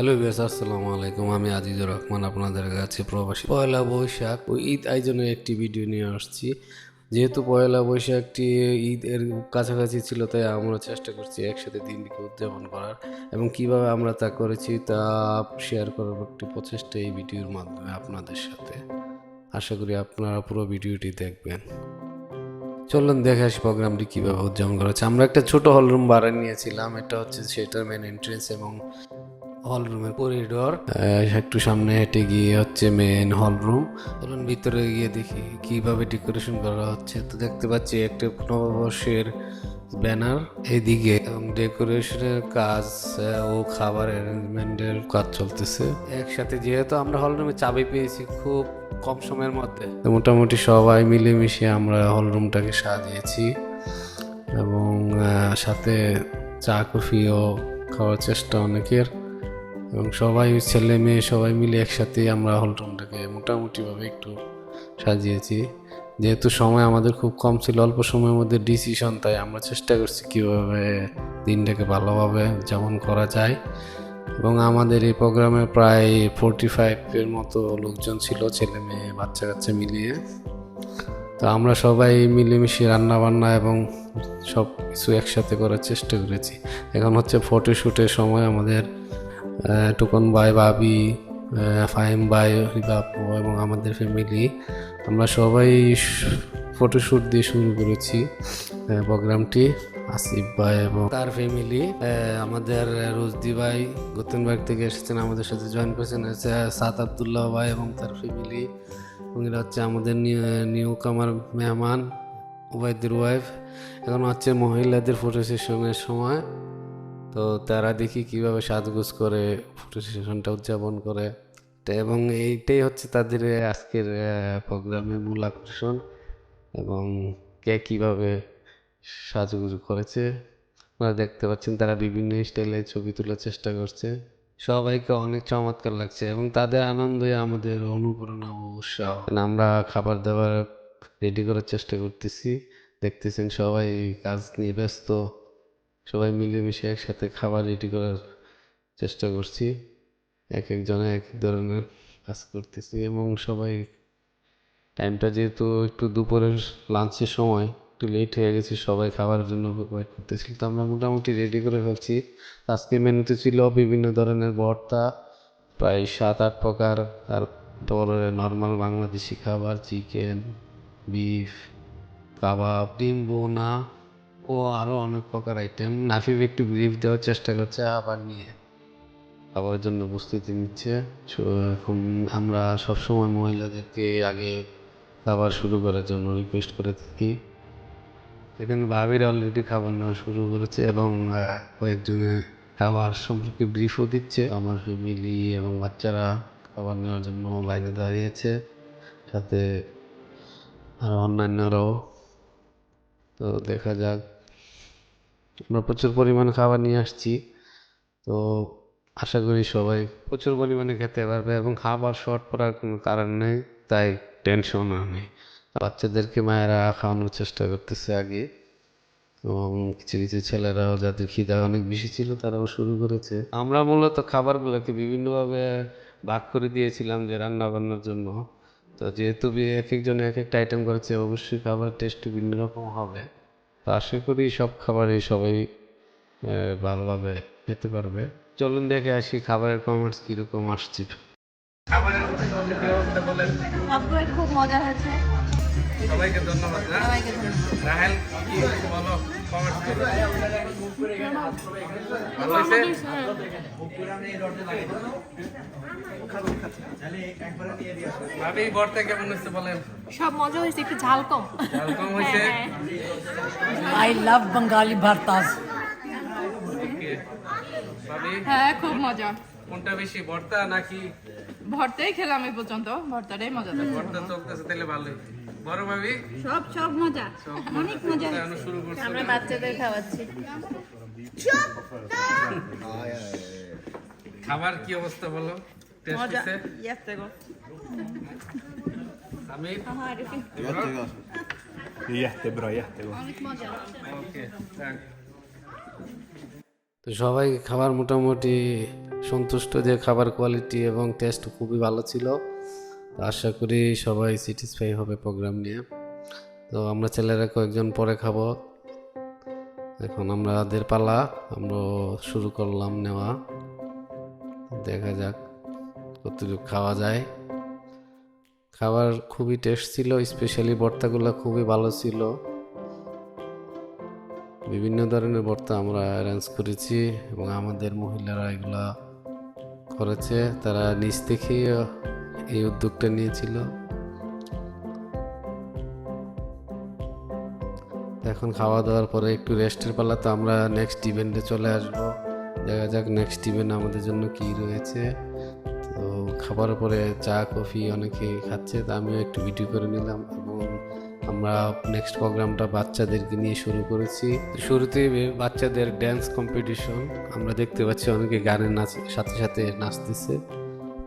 Hello বিয়াস আসসালামু আলাইকুম। আমি আজিজুর রহমান, আপনাদের কাছে প্রবাসী। পয়লা বৈশাখ ও ঈদ আয়োজনে একটি ভিডিও নিয়ে আসছি। যেহেতু পয়লা বৈশাখটি ঈদ এর কাছাকাছি ছিল, তাই আমরা চেষ্টা করছি একসাথে দিনটিকে উদযাপন করার। এবং কীভাবে আমরা তা করেছি, তা শেয়ার করার একটি প্রচেষ্টা এই ভিডিওর মাধ্যমে আপনাদের সাথে। আশা করি আপনারা পুরো ভিডিওটি দেখবেন। চলুন দেখে আসি প্রোগ্রামটি কীভাবে উদযাপন করা হচ্ছে। আমরা একটা ছোট হল রুম ভাড়া নিয়েছিলাম। এটা হচ্ছে সেটার মেন এন্ট্রেন্স এবং হল রুমের করিডোর একটু সামনে হেঁটে গিয়ে হচ্ছে মেন হল রুম চলুন ভিতরে গিয়ে দেখি কীভাবে ডেকোরেশন করা হচ্ছে। তো দেখতে পাচ্ছি একটা নববর্ষের ব্যানার এদিকে এবং ডেকোরেশনের কাজ ও খাবার অ্যারেঞ্জমেন্টের কাজ চলতেছে। একসাথে যেহেতু আমরা হল রুমে চাবি পেয়েছি খুব কম সময়ের মধ্যে। মোটামুটি সবাই মিলেমিশে আমরা হল রুমটাকে সাজিয়েছি। এবং সাথে চা কফিও খাওয়ার চেষ্টা অনেকের। এবং সবাই ছেলে মেয়ে সবাই মিলে একসাথে আমরা হল রুমটাকে মোটামুটিভাবে একটু সাজিয়েছি। যেহেতু সময় আমাদের খুব কম ছিল, অল্প সময়ের মধ্যে ডিসিশন তাই আমরা চেষ্টা করছি কীভাবে দিনটাকে ভালোভাবে যেমন করা যায়। এবং আমাদের এই প্রোগ্রামে প্রায় ফোরটি ফাইভের মতো লোকজন ছিল, ছেলে মেয়ে, বাচ্চা কাচ্চা মিলিয়ে। তো আমরা সবাই মিলেমিশে রান্না বান্না এবং সব কিছু একসাথে করার চেষ্টা করেছি। এখন হচ্ছে ফটোশ্যুটের সময় আমাদের টুকন ভাই ভাবি আহ, ফাহিম ভাই বাপু এবং আমাদের ফ্যামিলি আমরা সবাই ফটোশ্যুট দিয়ে শুরু করেছি প্রোগ্রামটি আসিফ ভাই এবং তার ফ্যামিলি আমাদের রোজদি ভাই গতেনবাগ থেকে এসেছেন আমাদের সাথে জয়েন করেছেন সাত আবদুল্লাহ ভাই এবং তার ফ্যামিলি এবং এরা হচ্ছে আমাদের নিউ কামার মেহমান ওবায়দের ওয়াইফ এখন হচ্ছে মহিলাদের ফটো সেশনের সময়। তো তারা দেখি কীভাবে সাজগোজ করে ফটো সেশনটা উদযাপন করে। এবং এইটাই হচ্ছে তাদের আজকের প্রোগ্রামের মূল আকর্ষণ এবং কে কীভাবে সাজগুজ করেছে। আপনারা দেখতে পাচ্ছেন তারা বিভিন্ন স্টাইলে ছবি তোলার চেষ্টা করছে। সবাইকে অনেক চমৎকার লাগছে এবং তাদের আনন্দে আমাদের অনুপ্রেরণা ও উৎসাহ। আমরা খাবার দাবার রেডি করার চেষ্টা করতেছি। দেখতেছেন সবাই কাজ নিয়ে ব্যস্ত। সবাই মিলেমিশে একসাথে খাবার রেডি করার চেষ্টা করছি। এক একজনে এক এক ধরনের কাজ করতেছি এবং সবাই টাইমটা যেহেতু একটু দুপুরের লাঞ্চের সময়, একটু লেট হয়ে গেছে, সবাই খাবারের জন্য ওয়েট করতেছি। তো আমরা মোটামুটি রেডি করে ফেলছি। আজকে মেনুতে ছিল বিভিন্ন ধরনের ভর্তা, প্রায় সাত আট প্রকার তারপরে নর্মাল বাংলাদেশি খাবার চিকেন বিফ কাবাব ডিম বোনা ও আরও অনেক প্রকার আইটেম নাফিফ একটু ব্রিফ দেওয়ার চেষ্টা করছে আবার নিয়ে। খাবারের জন্য প্রস্তুতি নিচ্ছে। So, এখন আমরা সবসময় মহিলাদেরকে আগে খাবার শুরু করার জন্য রিকোয়েস্ট করে থাকি। এখানে ভাবির অলরেডি খাবার নেওয়া শুরু করেছে এবং কয়েকজনে খাবার সম্পর্কে ব্রিফও দিচ্ছে। আমার ফ্যামিলি এবং বাচ্চারা খাবার নেওয়ার জন্য লাইনে দাঁড়িয়েছে। সাথে আর অন্যান্যরাও তো দেখা যাক। আমরা প্রচুর পরিমাণে খাবার নিয়ে আসছি। তো আশা করি সবাই প্রচুর পরিমাণে খেতে পারবে এবং খাবার শর্ট পড়ার কোনো কারণ নেই, তাই টেনশনও নেই বাচ্চাদেরকে মায়েরা খাওয়ানোর চেষ্টা করতেছে আগে। এবং কিছু কিছু ছেলেরাও যাদের খিদা অনেক বেশি ছিল তারাও শুরু করেছে। আমরা মূলত খাবারগুলোকে বিভিন্নভাবে ভাগ করে দিয়েছিলাম যে রান্না বান্নার জন্য। তো যেহেতু বি- এক একজনে এক একটা আইটেম করেছে অবশ্যই খাবার টেস্ট ভিন্ন রকম হবে। তো আশা করি সব খাবারই সবাই ভালোভাবে খেতে পারবে। চলুন দেখে আসি খাবারের কমার্স কীরকম আসছে। খুব মজা হয়েছে। সবাইকে ধন্যবাদ সবাইকে ধন্যবাদ। রাহেল কি বলো? ভাবি বর্তা কেমন বলেন? সব মজা হয়েছে একটু ঝাল কম। ঝাল কম হয়েছে? I love Bengali bhartas. হ্যাঁ খুব মজা। কোনটা বেশি ভর্তা নাকি? ভর্তাই খেলাম এই পর্যন্ত ভর্তাটাই মজা ভর্তা চলতেছে তাহলে ভালোই। বড় ভাবি? সব সব মজা। অনেক মজা এখন শুরু করছ। আমরা বাচ্চাদের খাওয়াচ্ছি। খাবার কি অবস্থা বলো? Jättebra, jättegott. তো সবাই খাবার মোটামুটি সন্তুষ্ট যে খাবার কোয়ালিটি এবং টেস্ট খুবই ভালো ছিল। আশা করি সবাই স্যাটিসফাই হবে প্রোগ্রাম নিয়ে। তো আমরা ছেলেরা কয়েকজন পরে খাব। এখন আমাদের পালা, আমরা শুরু করলাম নেওয়া। দেখা যাক কতটুকু খাওয়া যায়। খাবার খুবই টেস্ট ছিল স্পেশালি ভর্তাগুলো খুবই ভালো ছিল। বিভিন্ন ধরনের ভর্তা আমরা অ্যারেঞ্জ করেছি এবং আমাদের মহিলারা এগুলা করেছে। তারা নিজ থেকেই এই উদ্যোগটা নিয়েছিল। এখন খাওয়া দাওয়ার পরে একটু রেস্টের পালা তো আমরা নেক্সট ইভেন্টে চলে আসব। দেখা যাক নেক্সট ইভেন্ট আমাদের জন্য কি রয়েছে। তো খাবার পরে চা, কফি অনেকে খাচ্ছে, তো আমিও একটু ভিডিও করে নিলাম এবং আমরা নেক্সট প্রোগ্রামটা বাচ্চাদেরকে নিয়ে শুরু করেছি। শুরুতেই বাচ্চাদের ড্যান্স কম্পিটিশন আমরা দেখতে পাচ্ছি অনেকে গানের নাচ, সাথে সাথে নাচতেছে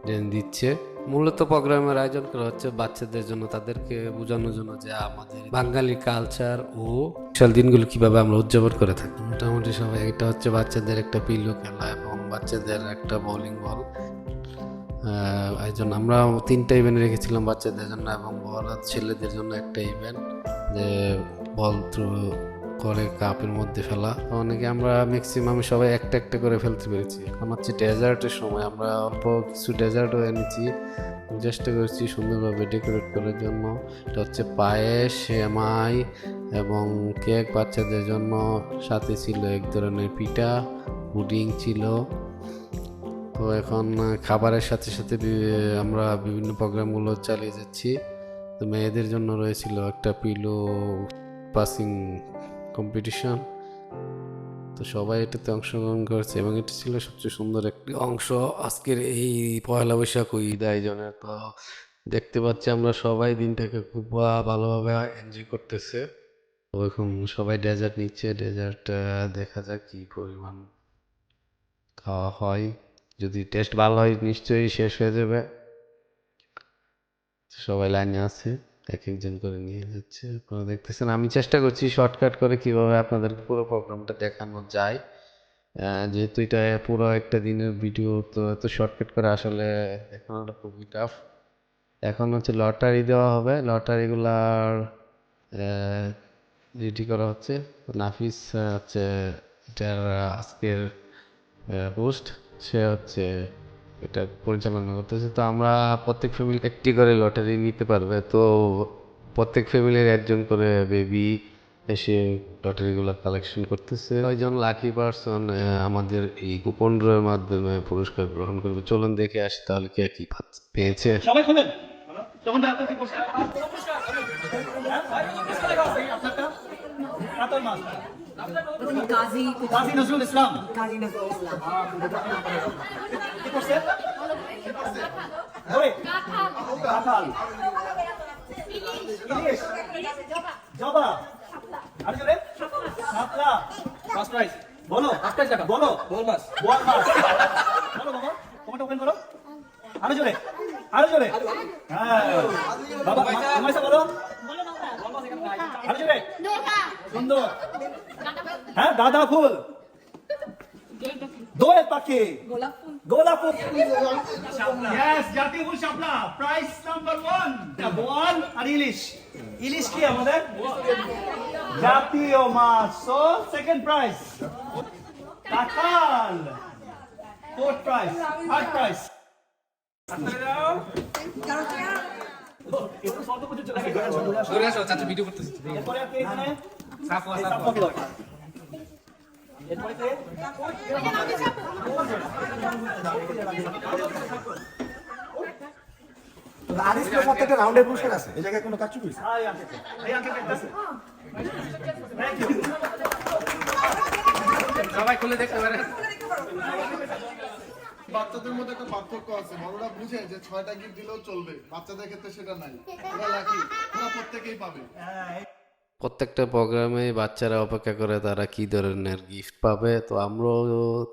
ড্যান্স দিচ্ছে। মূলত প্রোগ্রামের আয়োজন করা হচ্ছে বাচ্চাদের জন্য, তাদেরকে বোঝানোর জন্য যে আমাদের বাঙালি কালচার ও বিশাল দিনগুলো কীভাবে আমরা উদযাপন করে থাকি। মোটামুটি সবাই এটা হচ্ছে বাচ্চাদের একটা পিলো খেলা এবং বাচ্চাদের একটা বোলিং বল আয়োজন আমরা তিনটা ইভেন্ট রেখেছিলাম বাচ্চাদের জন্য এবং বড় ছেলেদের জন্য একটা ইভেন্ট যে বল থ্রু করে কাপের মধ্যে ফেলা। অনেকে আমরা ম্যাক্সিমাম সবাই একটা একটা করে ফেলতে পেরেছি। এখন হচ্ছে ডেজার্টের সময় আমরা অল্প কিছু ডেজার্টও এনেছি। চেষ্টা করেছি সুন্দরভাবে ডেকোরেট করার জন্য। এটা হচ্ছে পায়েস, সেমাই এবং কেক বাচ্চাদের জন্য। সাথে ছিল এক ধরনের পিঠা, পুডিং ছিল। তো এখন খাবারের সাথে সাথে আমরা বিভিন্ন প্রোগ্রামগুলো চালিয়ে যাচ্ছি। তো মেয়েদের জন্য রয়েছিল একটা পিলো পাসিং কম্পিটিশন তো সবাই এটাতে অংশগ্রহণ করেছে এবং এটা ছিল সবচেয়ে সুন্দর একটি অংশ আজকের এই পয়লা বৈশাখ ঈদ আয়োজনের তো দেখতে পাচ্ছি আমরা সবাই দিনটাকে খুব ভালোভাবে এনজয় করতেছে। এখন সবাই ডেজার্ট নিচ্ছে ডেজার্ট দেখা যাক কি পরিমাণ খাওয়া হয়। যদি টেস্ট ভালো হয়, নিশ্চয়ই শেষ হয়ে যাবে। সবাই লাইনে আছে। এক একজন করে নিয়ে যাচ্ছে, আপনারা দেখতেছেন। আমি চেষ্টা করছি শর্টকাট করে কীভাবে আপনাদের পুরো প্রোগ্রামটা দেখানো যায়। যেহেতু এটা পুরো একটা দিনের ভিডিও তো এত শর্টকাট করে আসলে দেখানোটা খুবই টাফ এখন হচ্ছে লটারি দেওয়া হবে। লটারিগুলার রেডি করা হচ্ছে। নাফিস হচ্ছে এটার আজকের পোস্ট সে হচ্ছে এটা পরিচালনা করতেছে। তো আমরা প্রত্যেক ফ্যামিলি একটি করে লটারি নিতে পারবে। তো প্রত্যেক ফ্যামিলির একজন করে বেবি এসে লটারিগুলো কালেকশন করতেছে। কয়জন লাকি পার্সন আমাদের এই কুপন ড্রয়ের মাধ্যমে পুরস্কার গ্রহণ করবে। চলুন দেখে আসি তাহলে কে কি পেয়েছে। সবাই খোলেন। তখন আপনার কি করছে আপনারটা কাতল মাছ काजी কাজী নজরুল ইসলাম। করছে? কাঁঠাল। ইলিশ। জবা। আর জোরে সাতলা ফার্স্ট প্রাইজ বলো। ফার্স্ট প্রাইজ টাকা বলো। বল মাস বল মাস বলো বাবা তোমারটা ওপেন করো। আরও জোরে। আরও জোরে। হ্যাঁ। বাবা তোমার বলো। সুন্দর। হ্যাঁ দাদা ফুল। শাপলা প্রাইস নাম্বার ওয়ান বল আর ইলিশ। ইলিশ কি আমাদের? জাতীয় মাছ। সো সেকেন্ড প্রাইস কাঁঠাল। ফোর্থ প্রাইস থার্ড প্রাইস এরপরে আর কে এখানে সাফ এই সাফ সাপকে দরকার। এরপরে কে? আরিসকে প্রত্যেকটা রাউন্ডের পুরস্কার আছে এই জায়গায় কোনো কাজ হয়েছে? এই আঙ্কেল এই আঙ্কেল দেখতেছে থ্যাংক ইউ সবাই খুলে দেখতে পারে বাচ্চাদের মধ্যে একটা পার্থক্য আছে। বড়রা বুঝে যে ছয়টা গিফট দিলেও চলবে। বাচ্চাদের ক্ষেত্রে সেটা নাই। ওরা লাকি ওরা প্রত্যেকেই পাবে। প্রত্যেকটা প্রোগ্রামে বাচ্চারা অপেক্ষা করে তারা কি ধরনের গিফট পাবে। তো আমরাও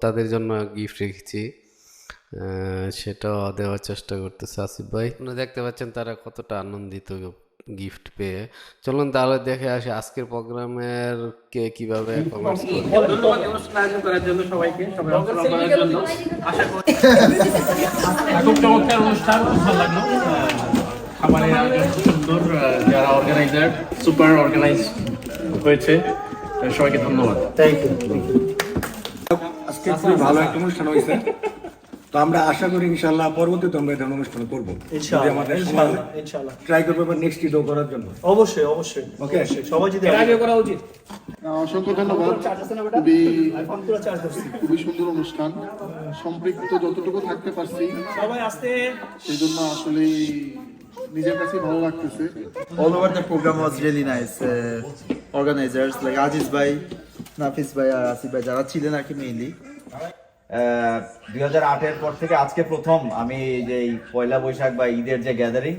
তাদের জন্য গিফট রেখেছি। সেটাও দেওয়ার চেষ্টা করতেছে আসিফ ভাই। আপনারা দেখতে পাচ্ছেন তারা কতটা আনন্দিত গিফট পেয়ে। চলুন তাহলে দেখে আসি আজকের প্রোগ্রামের কে কীভাবে করার জন্য সবাইকে সবাই অংশগ্রহণ করার জন্য আশা করি খুব চমৎকার অনুষ্ঠান ভালো লাগল। খাবারের আয়োজন সুন্দর যারা অর্গানাইজার সুপার অর্গানাইজ হয়েছে সবাইকে ধন্যবাদ। থ্যাংক ইউ আজকে খুবই ভালো একটা অনুষ্ঠান হয়েছে। তো আমরা আশা করি ইনশাল্লাহ পরবর্তীতে আমরা এটা অনুষ্ঠান করব। আমাদের ট্রাই করব এবার নেক্সট ঈদও করার জন্য। অবশ্যই অবশ্যই ওকে সবাই যদি করা উচিত। অসংখ্য ধন্যবাদ। খুবই খুবই সুন্দর অনুষ্ঠান। সম্পৃক্ত যতটুকু থাকতে পারছি সবাই আসতে। সেই জন্য আসলে নিজের কাছে ভালো লাগতেছে। Over the program was really nice. Uh, organizers like Aziz Bhai, Nafis Bhai আর আসিফ ভাই যারা ছিলেন আর কি মেইনলি দুই হাজার আটের পর থেকে আজকে প্রথম আমি যে এই পয়লা বৈশাখ বা ঈদের যে গ্যাদারিং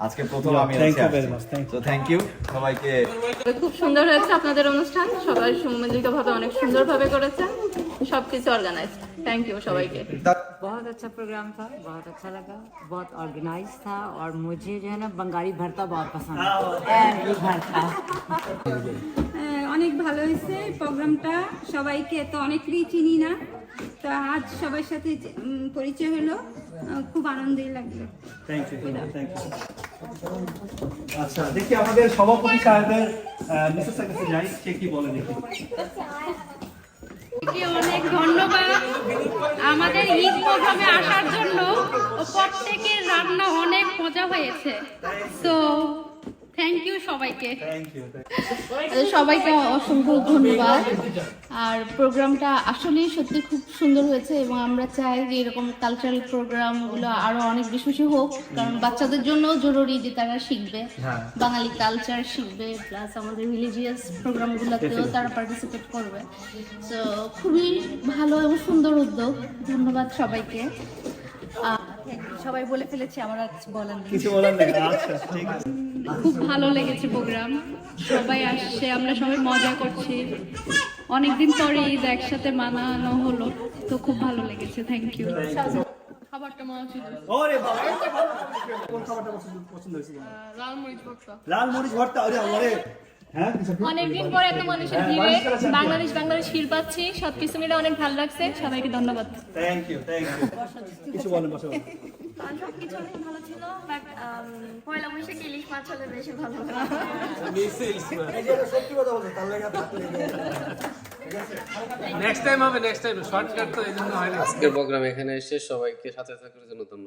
আজকে প্রথম আমি Thank you very much, thank তো থ্যাংক ইউ সবাইকে খুব সুন্দর হয়েছে আপনাদের অনুষ্ঠান সবাই সম্মিলিতভাবে অনেক সুন্দরভাবে করেছেন সবকিছু অর্গানাইজ থ্যাংক ইউ সবাইকে बहुत अच्छा प्रोग्राम था बहुत अच्छा लगा बहुत ऑर्गेनाइज था और मुझे जो है ना बंगाली भरता बहुत पसंद है एवरी भरता হ্যাঁ, অনেক ভালো হয়েছে প্রোগ্রামটা সবাইকে তো অনেকেরই চিনি না তো আজ সবার সাথে পরিচয় হলো। খুব আনন্দই লাগল। থ্যাংক ইউ থ্যাংক ইউ আচ্ছা দেখি আমাদের সভাপতি সাহেবের মিসেসের কাছে যাই সে কি বলে দেখি। অনেক ধন্যবাদ। আমাদের ঈদ প্রোগ্রামে আসার জন্য প্রত্যেকের রান্না অনেক মজা হয়েছে। তো সবাইকে। থ্যাংক ইউ সবাইকে অসংখ্য ধন্যবাদ। আর প্রোগ্রামটা আসলেই সত্যি খুব সুন্দর হয়েছে এবং আমরা চাই যে এরকম কালচারাল প্রোগ্রামগুলো আরও অনেক বেশি বেশি হোক কারণ বাচ্চাদের জন্য জরুরি যে তারা শিখবে। বাঙালি কালচার শিখবে প্লাস আমাদের রিলিজিয়াস প্রোগ্রামগুলোতেও তারা পার্টিসিপেট করবে। তো খুবই ভালো এবং সুন্দর উদ্যোগ। ধন্যবাদ সবাইকে। সবাই বলে ফেলেছি আমার আর কিছু বলার নেই। কিছু বলার নেই। আচ্ছা ঠিক আছে। খুব ভালো লেগেছে প্রোগ্রাম। সবাই আসছে আমরা সবাই মজা করছি। অনেকদিন পরে ঈদ একসাথে মানানো হলো তো খুব ভালো লেগেছে থ্যাংক ইউ খাবারটা মজা ছিল ওরে বাবা কোন খাবারটা পছন্দ পছন্দ লাল মরিচ ভর্তা। লাল মরিচ ভর্তা ওরে ওরে হ্যাঁ অনেকদিন পরে এত মানুষের ভিড়ে বাংলাদেশ বাংলাদেশ ফিল পাচ্ছি সবকিছু মিলে অনেক ভালো লাগছে সবাইকে ধন্যবাদ। থ্যাংক ইউ থ্যাংক ইউ কিছু বলেন বসে। বলেন। সবকিছু অনেক ভালো ছিল বাট পয়লা বৈশাখ ইলিশ মাছ হলে বেশি ভালো সত্যি কথা বলছো তার লেগে নেক্সট টাইম হবে নেক্সট টাইম শর্টকাট তো এই জন্য হয় না আজকের প্রোগ্রাম এখানে এসে সবাইকে সাথে থাকার জন্য ধন্যবাদ।